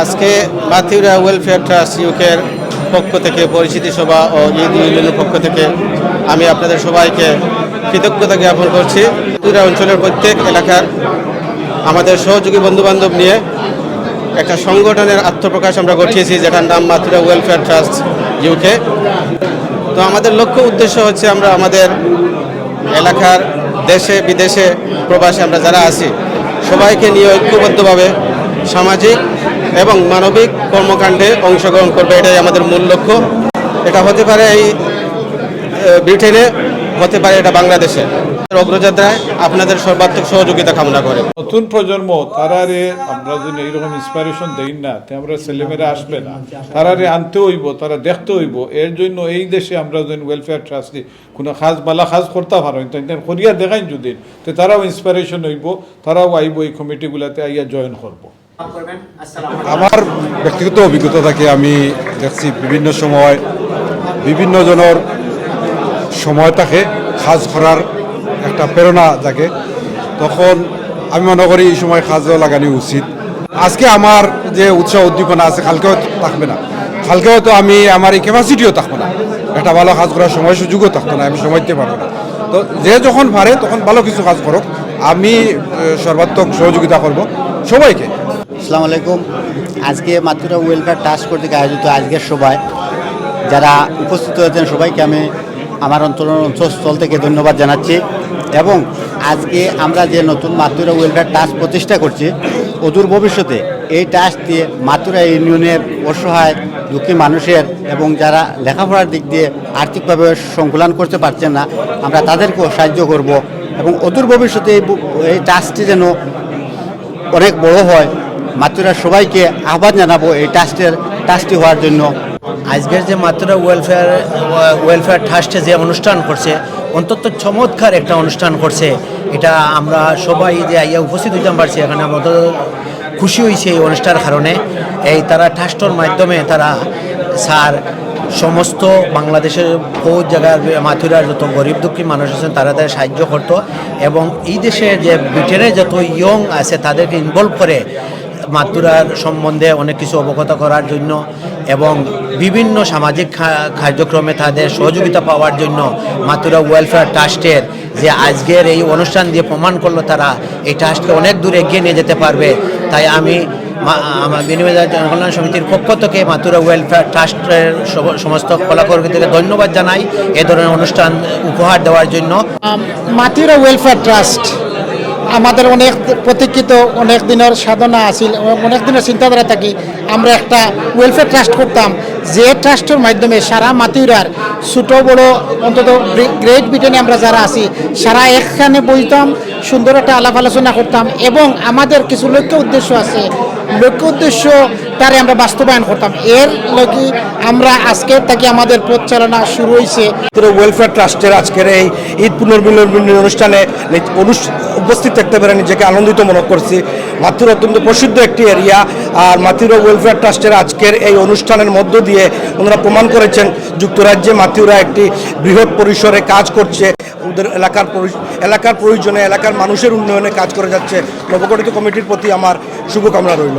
আজকে Mathiura welfare trust ইউকের পক্ষ থেকে পরিচিতি সভা ও ঈদ ইউনিয়নের পক্ষ থেকে আমি আপনাদের সবাইকে কৃতজ্ঞতা জ্ঞাপন করছি। মাথিউরা অঞ্চলের প্রত্যেক এলাকার আমাদের সহযোগী বন্ধুবান্ধব নিয়ে একটা সংগঠনের আত্মপ্রকাশ আমরা ঘটিয়েছি, যেটার নাম মাথুরা ওয়েলফেয়ার ট্রাস্ট ইউকে তো আমাদের লক্ষ্য উদ্দেশ্য হচ্ছে আমরা আমাদের এলাকার দেশে, বিদেশে প্রবাসে আমরা যারা আছি, সবাইকে নিয়ে ঐক্যবদ্ধভাবে সামাজিক এবং মানবিক কর্মকাণ্ডে অংশগ্রহণ করবে, এটাই আমাদের মূল লক্ষ্য। এটা হতে পারে এই ব্রিটেনে, হতে পারে এটা বাংলাদেশে। অগ্রযাত্রায় আপনাদের সর্বাত্মক সহযোগিতা কামনা করে। নতুন প্রজন্ম তারারে আমরা যদি এইরকম ইন্সপিরেশন দেই না, তে আমরা ছেলেমেয়েরা আসবে না। তারারে আনতে হইব, তারা দেখতে হইব। এর জন্য এই দেশে আমরা যদি ওয়েলফেয়ার ট্রাস্টি কোনো খাস বালা খাস করতে পারো করিয়া দেখাই যদি, তো তারাও ইন্সপিরেশন হইব, তারাও আইব এই কমিটিগুলাতে আইয়া জয়েন করব। আমার ব্যক্তিগত অভিজ্ঞতা থেকে আমি দেখছি বিভিন্ন সময় বিভিন্ন জনের সময় থাকে কাজ করার একটা প্রেরণা থাকে। তখন আমি মনে করি এই সময় কাজও লাগানো উচিত। আজকে আমার যে উৎসাহ উদ্দীপনা আছে কালকেও থাকবে না। কালকে হয়তো আমি আমার এই ক্যাপাসিটিও থাকব না। একটা ভালো কাজ করার সময় সুযোগও থাকতো না আমি সময় দিতে পারব না। তো যে যখন পারে তখন ভালো কিছু কাজ করুক। আমি সর্বাত্মক সহযোগিতা করব সবাইকে। আসসালামু আলাইকুম। আজকে মাতৃরা ওয়েলফেয়ার টাস্ক কর্তৃক আয়োজিত আজকের সভায় যারা উপস্থিত হয়েছেন সবাইকে আমি আমার অঞ্চল অঞ্চলস্থল থেকে ধন্যবাদ জানাচ্ছি এবং আজকে আমরা যে নতুন মাতৃরা ওয়েলফেয়ার টাস্ক প্রতিষ্ঠা করছি, অদূর ভবিষ্যতে এই টাস্ক দিয়ে মাতৃরা ইউনিয়নের অসহায়, দুঃখী মানুষের এবং যারা লেখাপড়ার দিক দিয়ে আর্থিকভাবে সংকুলন করতে পারছেন না, আমরা তাদেরকেও সাহায্য করব এবং অদূর ভবিষ্যতে এই এই টাস্কটি যেন অনেক বড় হয়। মাতৃরা সবাইকে আহ্বান জানাব এই ট্রাস্টের, ট্রাস্টি হওয়ার জন্য। আজকের যে মাতৃরা ওয়েলফেয়ার ওয়েলফেয়ার ট্রাস্টে যে অনুষ্ঠান করছে, অন্তত চমৎকার একটা অনুষ্ঠান করছে। এটা আমরা সবাই যে আইয়া উপস্থিত হইতে পারছি, এখানে আমাদের খুশি হয়েছে এই অনুষ্ঠানের কারণে। এই তারা ট্রাস্টর মাধ্যমে তারা স্যার, সমস্ত বাংলাদেশের বহু জায়গার মাথুরার যত গরিব দুঃখী মানুষ আছেন, তারা তাদের সাহায্য করতো। এবং এই দেশে যে ব্রিটেনে যত ইয়ং আছে, তাদেরকে ইনভলভ করে মাতুরার সম্বন্ধে অনেক কিছু অবগত করার জন্য এবং বিভিন্ন সামাজিক কার্যক্রমে তাদের সহযোগিতা পাওয়ার জন্য মাতুরা ওয়েলফেয়ার ট্রাস্টের যে আজকের এই অনুষ্ঠান দিয়ে প্রমাণ করল তারা, এই ট্রাস্টকে অনেক দূর এগিয়ে নিয়ে যেতে পারবে। তাই আমি আমার বিনিময় জনকল্যাণ সমিতির পক্ষ থেকে মাতুরা ওয়েলফেয়ার ট্রাস্টের সমস্ত কলাকর্মীদেরকে ধন্যবাদ জানাই এ ধরনের অনুষ্ঠান উপহার দেওয়ার জন্য। মাতিরা ওয়েলফেয়ার ট্রাস্ট আমাদের অনেক প্রতীক্ষিত, অনেক দিনের সাধনা আসিল অনেক দিনের চিন্তাধারা থাকি, আমরা একটা ওয়েলফেয়ার ট্রাস্ট করতাম। যে ট্রাস্টের মাধ্যমে সারা মাতিউরার ছোটো, বড়ো, অন্তত গ্রেট ব্রিটেনে আমরা যারা আছি, সারা একখানে বইতাম, সুন্দর একটা আলাপ আলোচনা করতাম এবং আমাদের কিছু লক্ষ্য উদ্দেশ্য আছে। লক্ষ্য উদ্দেশ্য তারে আমরা বাস্তবায়ন করতাম। এর লগি আমরা আজকে থেকে আমাদের প্রচারণা শুরু হয়েছে ওয়েলফেয়ার ট্রাস্টের আজকের এই ঈদ পুনর্মিলন অনুষ্ঠানে উপস্থিত থাকতে পেরে নিজেকে আনন্দিত মনে করছি। মাতৃ অত্যন্ত প্রসিদ্ধ একটি এরিয়া আর মাতৃ ওয়েলফেয়ার ট্রাস্টের আজকের এই অনুষ্ঠানের মধ্য দিয়ে ওনারা প্রমাণ করেছেন, যুক্তরাজ্যে মাতৃরা একটি বৃহৎ পরিসরে কাজ করছে, ওদের এলাকার এলাকার প্রয়োজনে, এলাকার মানুষের উন্নয়নে কাজ করে যাচ্ছে। নবগঠিত কমিটির প্রতি আমার শুভকামনা রইল।